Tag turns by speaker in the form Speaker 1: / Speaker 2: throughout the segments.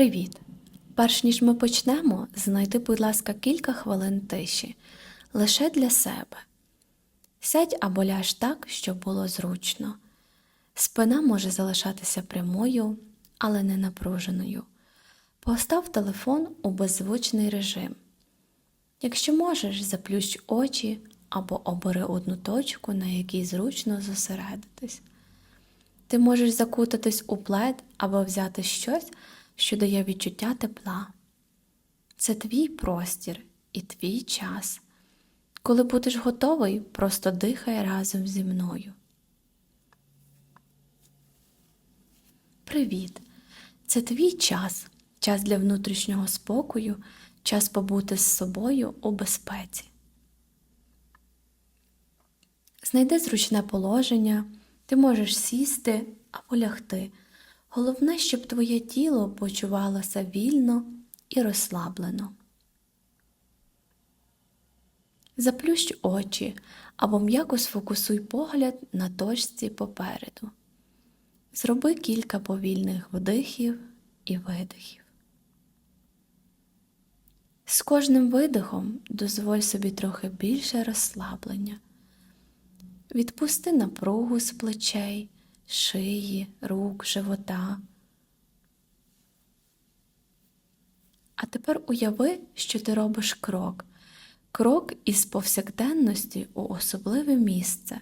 Speaker 1: Привіт! Перш ніж ми почнемо, знайди, будь ласка, кілька хвилин тиші лише для себе. Сядь або ляж так, щоб було зручно. Спина може залишатися прямою, але не напруженою. Постав телефон у беззвучний режим. Якщо можеш, заплющ очі або обери одну точку, на якій зручно зосередитись. Ти можеш закутатись у плед або взяти щось, що дає відчуття тепла. Це твій простір і твій час. Коли будеш готовий, просто дихай разом зі мною. Привіт! Це твій час, час для внутрішнього спокою, час побути з собою у безпеці. Знайди зручне положення, ти можеш сісти або лягти. Головне, щоб твоє тіло почувалося вільно і розслаблено. Заплющ очі або м'яко сфокусуй погляд на точці попереду. Зроби кілька повільних вдихів і видихів. З кожним видихом дозволь собі трохи більше розслаблення. Відпусти напругу з плечей, шиї, рук, живота. А тепер уяви, що ти робиш крок. Крок із повсякденності у особливе місце.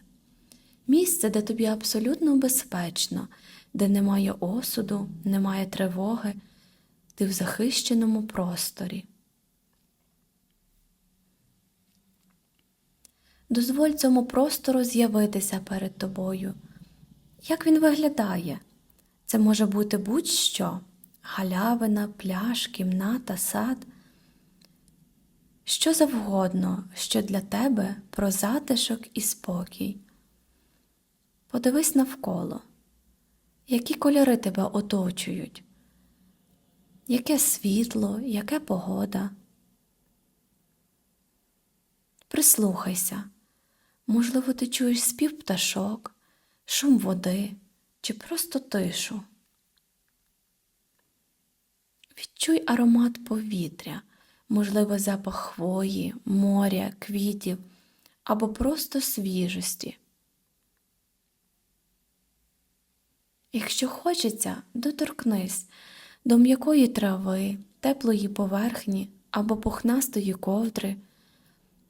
Speaker 1: Місце, де тобі абсолютно безпечно, де немає осуду, немає тривоги, ти в захищеному просторі. Дозволь цьому простору з'явитися перед тобою. Як він виглядає? Це може бути будь-що галявина, пляж, кімната, сад, що завгодно, що для тебе про затишок і спокій. Подивись навколо, які кольори тебе оточують, яке світло, яке погода. Прислухайся, можливо, ти чуєш спів пташок, шум води чи просто тишу. Відчуй аромат повітря, можливо, запах хвої, моря, квітів або просто свіжості. Якщо хочеться, доторкнись до м'якої трави, теплої поверхні або пухнастої ковдри.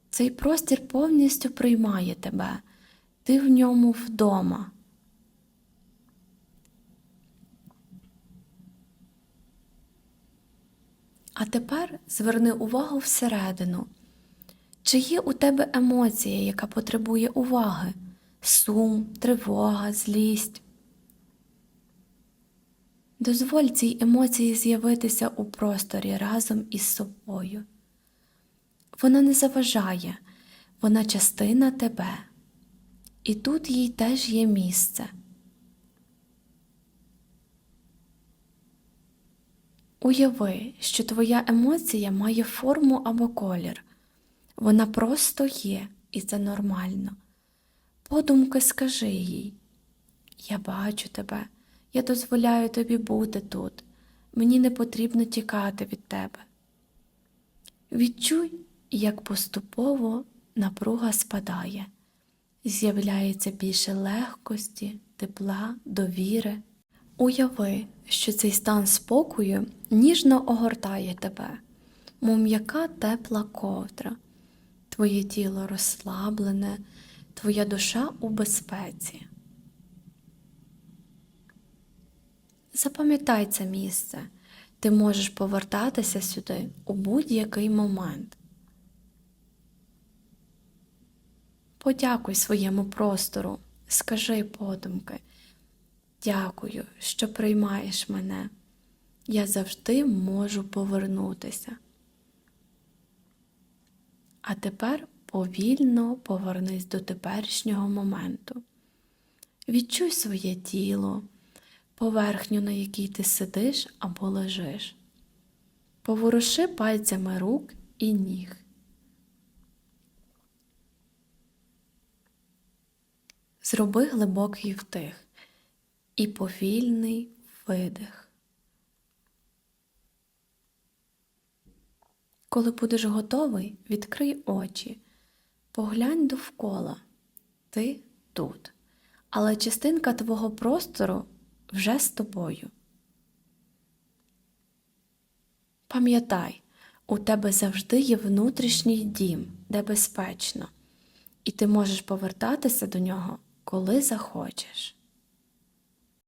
Speaker 1: Цей простір повністю приймає тебе, ти в ньому вдома. А тепер зверни увагу всередину. Чи є у тебе емоція, яка потребує уваги? Сум, тривога, злість. Дозволь цій емоції з'явитися у просторі разом із собою. Вона не заважає, вона частина тебе, і тут їй теж є місце. Уяви, що твоя емоція має форму або колір. Вона просто є, і це нормально. Подумки скажи їй: Я бачу тебе, я дозволяю тобі бути тут, мені не потрібно тікати від тебе. Відчуй, як поступово напруга спадає, з'являється більше легкості, тепла, довіри. Уяви, що цей стан спокою ніжно огортає тебе, мов м'яка тепла ковдра, твоє тіло розслаблене, твоя душа у безпеці. Запам'ятай це місце, ти можеш повертатися сюди у будь-який момент. Подякуй своєму простору, скажи подумки. Дякую, що приймаєш мене. Я завжди можу повернутися. А тепер повільно повернись до теперішнього моменту. Відчуй своє тіло, поверхню, на якій ти сидиш або лежиш. Поворуши пальцями рук і ніг. Зроби глибокий вдих і повільний видих. Коли будеш готовий, відкрий очі, поглянь довкола. Ти тут, але частинка твого простору вже з тобою. Пам'ятай, у тебе завжди є внутрішній дім, де безпечно, і ти можеш повертатися до нього, коли захочеш.